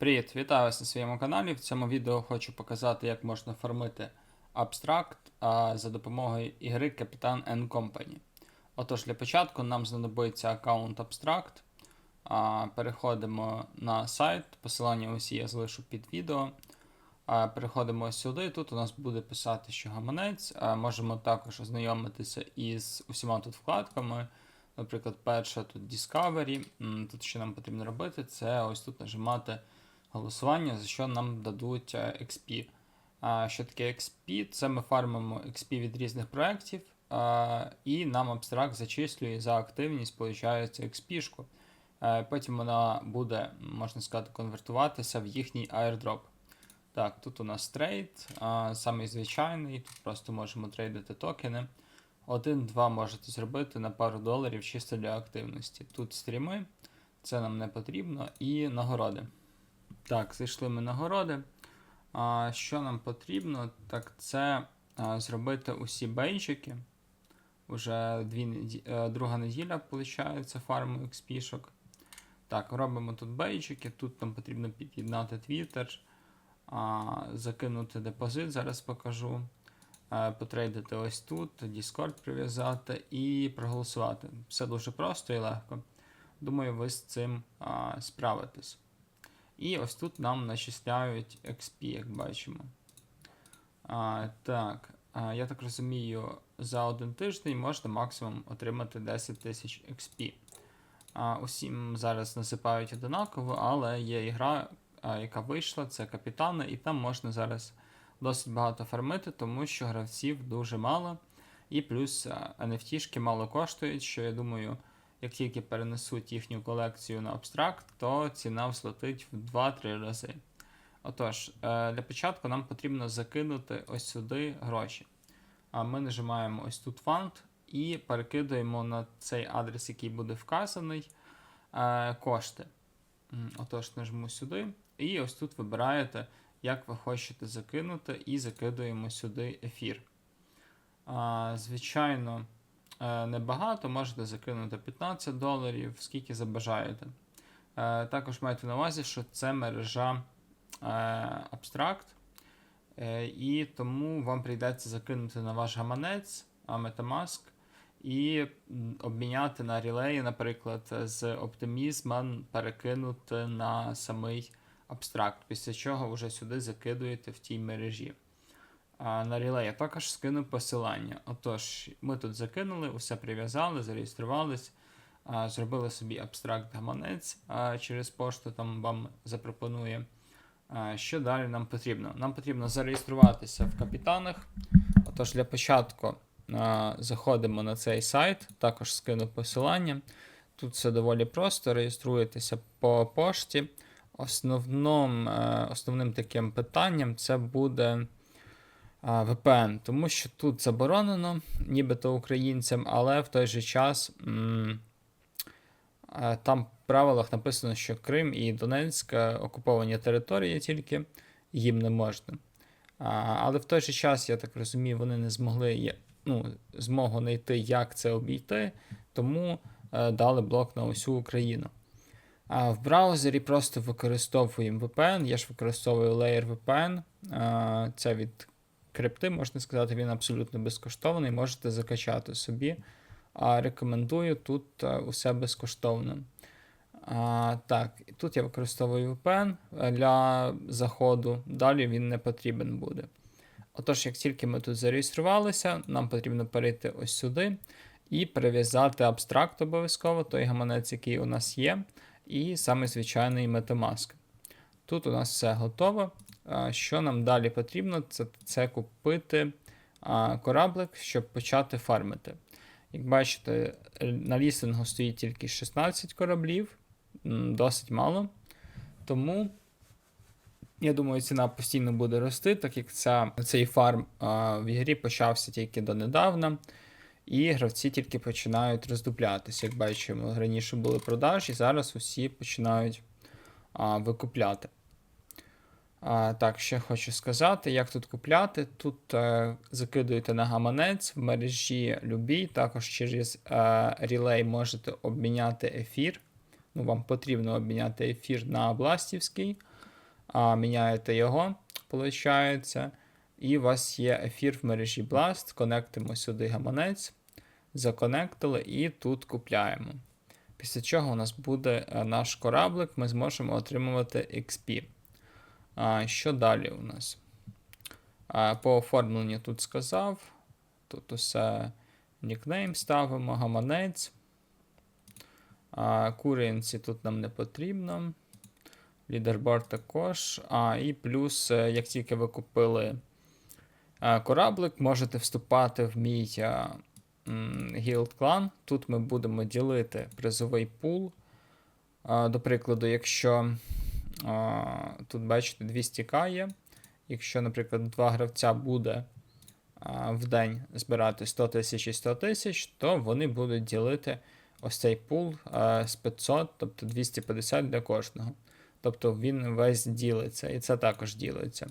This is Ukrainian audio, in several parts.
Привіт, вітаю вас на своєму каналі. В цьому відео хочу показати, як можна фармити абстракт а, за допомогою ігри Капітан Company. Отож, для початку нам знадобиться аккаунт абстракт. Переходимо на сайт, посилання усі я залишу під відео. А, переходимо сюди. Тут у нас буде писати, що гаманець. А, можемо також ознайомитися із усіма тут вкладками. Наприклад, перша тут Discovery. Тут що нам потрібно робити, це ось тут нажимати голосування, за що нам дадуть е, XP. Що таке XP? Це ми фармимо XP від різних проєктів, і нам абстракт зачислює за активність, виходить, XP-шку. Е, Потім вона буде, можна сказати, конвертуватися в їхній airdrop. Так, тут у нас трейд, самий звичайний, тут просто можемо трейдити токени. Один-два можете зробити на пару доларів чисто для активності. Тут стріми, це нам не потрібно, і нагороди. Так, зайшли ми нагороди. А, що нам потрібно? Так, це а, зробити усі бейджики. Уже дві, е, друга неділя, виходить, фарму XP-шок. Так, робимо тут бейджики. Тут нам потрібно під'єднати Twitter, а, закинути депозит, зараз покажу. Е, Потрейдити ось тут, Discord прив'язати і проголосувати. Все дуже просто і легко. Думаю, ви з цим а, справитесь. І ось тут нам начисляють XP, як бачимо. А, так, а, я так розумію, за один тиждень можна максимум отримати 10 тисяч XP. А, усім зараз насипають одинаково, але є ігра, а, яка вийшла, це капітани, і там можна зараз досить багато фармити, тому що гравців дуже мало. І плюс NFT-шки мало коштують, що я думаю, як тільки перенесуть їхню колекцію на абстракт, то ціна взлетить в 2-3 рази. Отож, е, для початку нам потрібно закинути ось сюди гроші. А ми нажимаємо ось тут фонд і перекидуємо на цей адрес, який буде вказаний, е, кошти. Отож, нажму сюди, і ось тут вибираєте, як ви хочете закинути, і закидуємо сюди ефір. Звичайно, небагато, можете закинути 15 доларів, скільки забажаєте. Е, Також майте на увазі, що це мережа е, абстракт, е, і тому вам прийдеться закинути на ваш гаманець Metamask і обміняти на релеї, наприклад, з Optimism перекинути на самий абстракт, після чого вже сюди закидуєте в тій мережі. На релей я також скину посилання. Отож, ми тут закинули, усе прив'язали, зареєструвались, зробили собі абстракт гаманець через пошту, там вам запропонує. Що далі нам потрібно? Нам потрібно зареєструватися в капітанах. Отож, для початку заходимо на цей сайт, також скину посилання. Тут все доволі просто, реєструєтеся по пошті. Основним, е, основним таким питанням це буде VPN, тому що тут заборонено, нібито українцям, але в той же час м, е, там в правилах написано, що Крим і Донецьк е, окуповані території тільки їм не можна. А, але в той же час, я так розумію, вони не змогли ну, змогу знайти, як це обійти, тому е, дали блок на усю Україну. А в браузері просто використовуємо VPN. Я ж використовую Layer VPN. А, Це від крипти, можна сказати, він абсолютно безкоштовний. Можете закачати собі. А рекомендую тут усе безкоштовно. А, так, тут я використовую VPN для заходу. Далі він не потрібен буде. Отож, як тільки ми тут зареєструвалися, нам потрібно перейти ось сюди і перев'язати абстракт обов'язково, той гаманець, який у нас є, і саме звичайний Metamask. Тут у нас все готово. Що нам далі потрібно, це, це купити кораблик, щоб почати фармити. Як бачите, на лістингу стоїть тільки 16 кораблів, досить мало. Тому я думаю, ціна постійно буде рости, так як ця, цей фарм а, в ігрі почався тільки донедавна, і гравці тільки починають роздуплятися. Як бачимо, раніше були продажі, зараз усі починають а, викупляти. А, так, ще хочу сказати, як тут купляти. Тут е, закидуєте на гаманець в мережі любій, також через е, релей можете обміняти ефір. Ну, вам потрібно обміняти ефір на Бластівський. а, міняєте його, виходить, і у вас є ефір в мережі Blast, конектимо сюди гаманець, законектили і тут купляємо. Після чого у нас буде е, наш кораблик, ми зможемо отримувати XP. А, Що далі у нас? А, По оформленню тут сказав. Тут усе нікнейм ставимо, гаманець. А, Currency тут нам не потрібно. Лідерборд також. А, І плюс, е, як тільки ви купили е, кораблик, можете вступати в мій Guild клан. Тут ми будемо ділити призовий пул. До прикладу, якщо тут, бачите, 200к є. Якщо, наприклад, два гравця буде в день збирати 100 тисяч і 100 тисяч, то вони будуть ділити ось цей пул з 500, тобто 250 для кожного. Тобто він весь ділиться, і це також ділиться.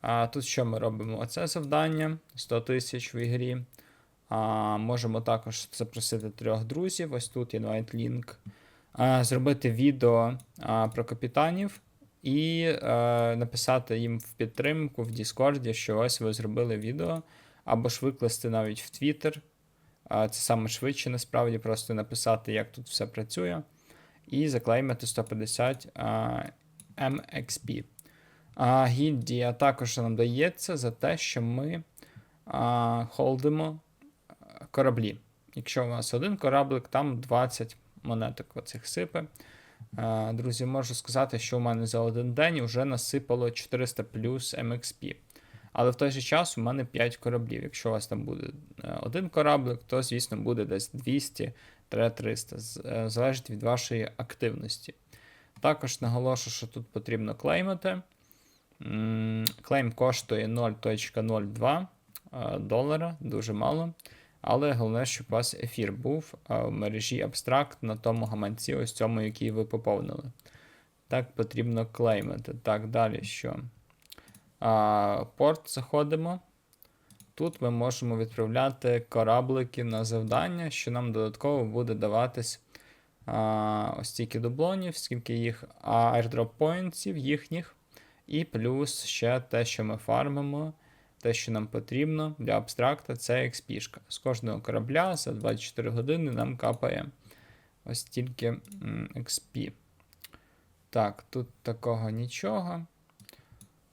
А тут що ми робимо? Оце завдання 100 тисяч в ігрі. А, Можемо також запросити трьох друзів. Ось тут invite link. А, Зробити відео про капітанів і написати їм в підтримку в Discord, що ось ви зробили відео, або ж викласти навіть в. А, Це саме швидше, насправді, просто написати, як тут все працює. І заклеймити 150 а, MXP. Гільдія також нам дається за те, що ми холдимо кораблі. Якщо у вас один кораблик, там 20 монеток оцих сипе. Друзі, можу сказати, що у мене за один день вже насипало 400 плюс MXP. Але в той же час у мене 5 кораблів. Якщо у вас там буде е, один кораблик, то, звісно, буде десь 200-300. Е, залежить від вашої активності. Також наголошу, що тут потрібно клеймити. Клейм коштує 0.02 е, долара, дуже мало. Але головне, щоб у вас ефір був в мережі Abstract на тому гаманці, ось цьому, який ви поповнили. Так, потрібно клеймити. Так, далі що? А, Порт заходимо. Тут ми можемо відправляти кораблики на завдання, що нам додатково буде даватись а, ось стільки дублонів, скільки їх airdrop поінтів їхніх. І плюс ще те, що ми фармимо те, що нам потрібно для абстракта, це XP. З кожного корабля за 24 години нам капає ось тільки XP. Так, тут такого нічого.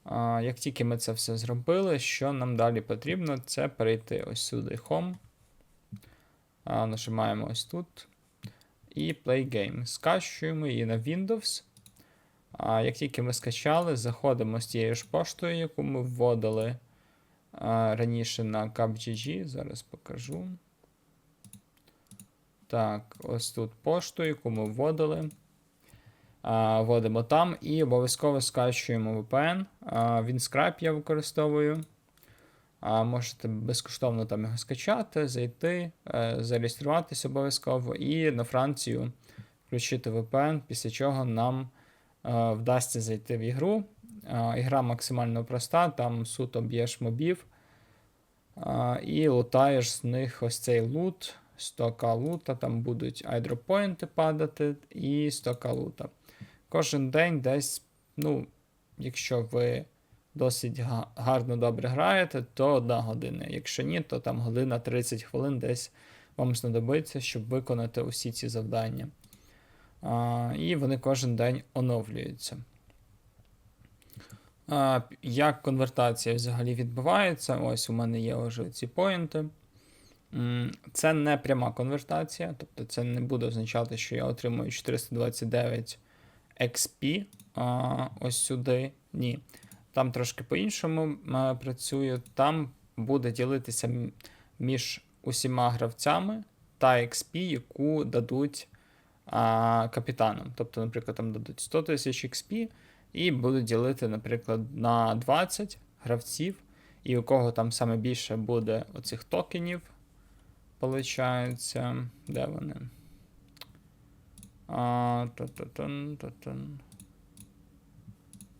А, Як тільки ми це все зробили, що нам далі потрібно, це перейти ось сюди Home. А, Нажимаємо ось тут. І Play Game. Скачуємо її на Windows. А Як тільки ми скачали, заходимо з тією ж поштою, яку ми вводили раніше на CapGG. Зараз покажу. Так, ось тут пошту, яку ми вводили. Вводимо там і обов'язково скачуємо VPN. А, WinScribe я використовую. А, Можете безкоштовно там його скачати, зайти, е, зареєструватися обов'язково і на Францію включити VPN, після чого нам е, вдасться зайти в ігру. Ігра максимально проста, там суто б'єш мобів. І лутаєш з них ось цей лут, 100к лута, там будуть айдропоінти падати і 100к лута. Кожен день десь, ну, якщо ви досить гарно добре граєте, то одна година. Якщо ні, то там година 30 хвилин десь вам знадобиться, щоб виконати усі ці завдання. А, І вони кожен день оновлюються. Як конвертація взагалі відбувається? Ось у мене є вже ці поінти. Це не пряма конвертація, тобто це не буде означати, що я отримую 429 XP ось сюди. Ні. Там трошки по-іншому працюю. Там буде ділитися між усіма гравцями та XP, яку дадуть а, капітанам. Тобто, наприклад, там дадуть 100 тисяч XP. І буду ділити, наприклад, на 20 гравців, і у кого там саме більше буде оцих токенів. Получається, де вони? А,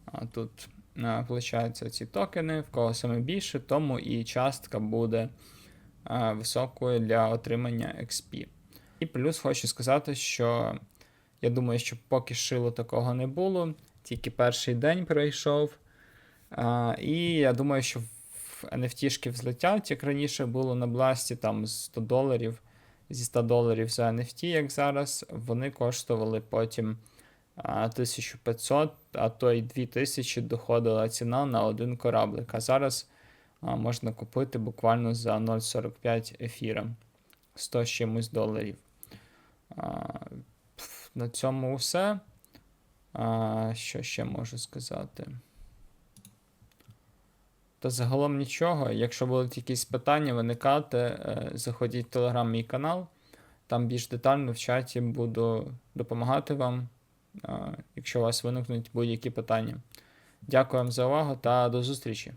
а тут, виходить, ці токени, в кого саме більше, тому і частка буде а, високою для отримання XP. І плюс хочу сказати, що я думаю, що поки шило такого не було. Тільки перший день пройшов. А, і я думаю, що в NFT-шки взлетять, як раніше було на Бласті, там з 100 доларів, зі 100 доларів за NFT, як зараз, вони коштували потім 1500, а то й 2000 доходила ціна на один кораблик. А зараз а, можна купити буквально за 0,45 ефіра. 100 з чимось доларів. А, на цьому все. А, що ще можу сказати? Та загалом нічого. Якщо будуть якісь питання виникати, е, заходіть в телеграм мій канал. Там більш детально в чаті буду допомагати вам, е, якщо у вас виникнуть будь-які питання. Дякую вам за увагу та до зустрічі!